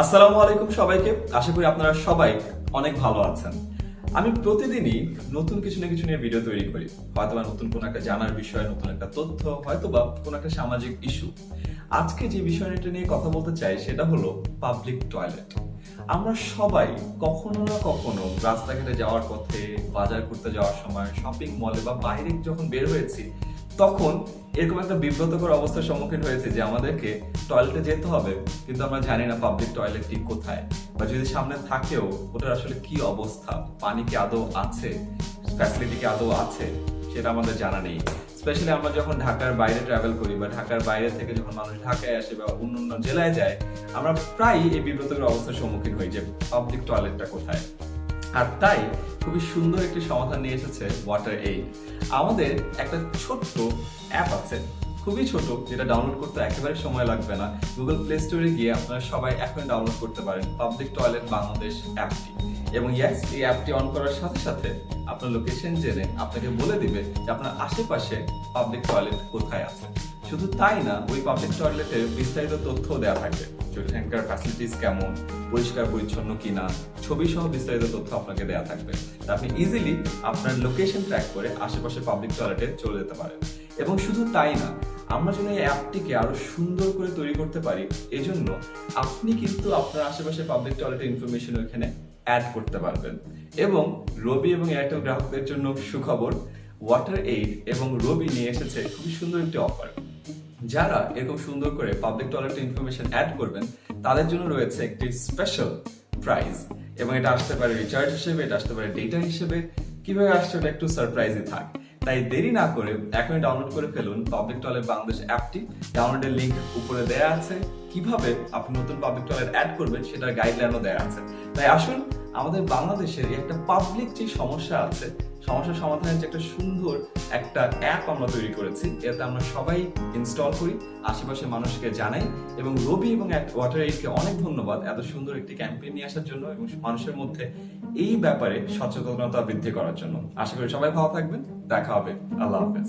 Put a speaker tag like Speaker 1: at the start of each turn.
Speaker 1: আসসালামু আলাইকুম সবাইকে। আশা করি আপনারা সবাই অনেক ভালো আছেন। আমি প্রতিদিনই নতুন কিছু না কিছু নিয়ে ভিডিও তৈরি করি। হয়তোবা নতুন কোনো একটা জানার বিষয়, নতুন একটা তথ্য, হয়তোবা কোনো একটা সামাজিক ইস্যু আজকে যে বিষয়টা নিয়ে কথা বলতে চাই, সেটা হলো পাবলিক টয়লেট আমরা সবাই কখনো না কখনো রাস্তাঘাটে যাওয়ার পথে, বাজার করতে যাওয়ার সময় শপিং মলে বা বাইরে যখন বের হয়েছি তখন এরকম একটা বিব্রতকর অবস্থার সম্মুখীন হয়েছে যে আমাদেরকে টয়লেটে যেতে হবে, কিন্তু আমরা জানি না পাবলিক টয়লেট ঠিক কোথায়। বা যদি সামনে থাকেও, ওটার আসলে কি অবস্থা? পানি কি আদৌ আছে? ফ্যাসিলিটি কি আদৌ আছে? সেটা আমাদের জানা নেই। স্পেশালি আমরা যখন ঢাকার বাইরে ট্রাভেল করি বা ঢাকার বাইরে থেকে যখন মানুষ ঢাকায় আসে বা অন্য অন্য জেলায় যায়, আমরা প্রায়ই এই বিব্রতকর অবস্থার সম্মুখীন হই যে পাবলিক টয়লেটটা কোথায়? আর তাই খুবই সুন্দর একটি সমাধান নিয়ে এসেছে ওয়াটার এইড আমাদের একটা ছোট্ট অ্যাপ আছে, খুবই ছোট, যেটা ডাউনলোড করতে একেবারে সময় লাগবে না। গুগল প্লে স্টোরে গিয়ে আপনারা সবাই এখন ডাউনলোড করতে পারেন পাবলিক টয়লেট বাংলাদেশ অ্যাপটি এবং ইয়েস এই অ্যাপটি অন করার সাথে সাথে আপনার লোকেশন জেনে আপনাকে বলে দিবে যে আপনার আশেপাশে পাবলিক টয়লেট কোথায় আছে। শুধু তাই না, ওই পাবলিক টয়লেটের বিস্তারিত তথ্য দেওয়া থাকবে। সেখানকার ফ্যাসিলিটিস কেমন, পরিষ্কার, পরিচ্ছন্ন কিনা ছবি সহ বিস্তারিত তথ্য আপনাকে দেওয়া থাকবে। আপনি ইজিলি আপনার লোকেশন ট্র্যাক করে আশেপাশে পাবলিক টয়লেটে চলে যেতে পারেন। এবং শুধু তাই না, আমরা যেন এই অ্যাপটিকে আরও সুন্দর করে তৈরি করতে পারি, এজন্য আপনি কিন্তু আপনার আশেপাশে পাবলিক টয়লেটের ইনফরমেশন ওখানে অ্যাড করতে পারবেন। এবং রবি এবং এয়ারটেল গ্রাহকদের জন্য সুখবর ওয়াটার এইড এবং রবি নিয়ে এসেছে খুবই সুন্দর একটি অফার যারা এরকম সুন্দর করে পাবলিক টয়লেট ইনফরমেশন অ্যাড করবেন, তাদের জন্য রয়েছে একটি স্পেশাল প্রাইজ এবং এটা আসতে পারে রিচার্জ হিসেবে, এটা আসতে পারে ডেটা হিসেবে। কীভাবে আসছে ওটা একটু সারপ্রাইজই থাক। তাই দেরি না করে এখনই ডাউনলোড করে ফেলুন পাবলিক টয়লেট বাংলাদেশ অ্যাপটি ডাউনলোডের লিঙ্ক উপরে দেয়া আছে। কীভাবে আপনি নতুন পাবলিক টয়লেট অ্যাড করবেন সেটার গাইডলাইনও দেয়া আছে। তাই আসুন, আমাদের বাংলাদেশের একটা পাবলিক যে সমস্যা আছে সমস্যা সমাধানের যে একটা সুন্দর একটা অ্যাপ আমরা তৈরি করেছি, এতে আমরা সবাই ইনস্টল করি আশেপাশে মানুষকে জানাই, এবং রবি এবং ওয়াটার এইডকে অনেক ধন্যবাদ এত সুন্দর একটি ক্যাম্পেইন নিয়ে আসার জন্য এবং মানুষের মধ্যে এই ব্যাপারে সচেতনতা বৃদ্ধি করার জন্য। আশা করি সবাই ভালো থাকবেন, দেখা হবে, আল্লাহ হাফেজ।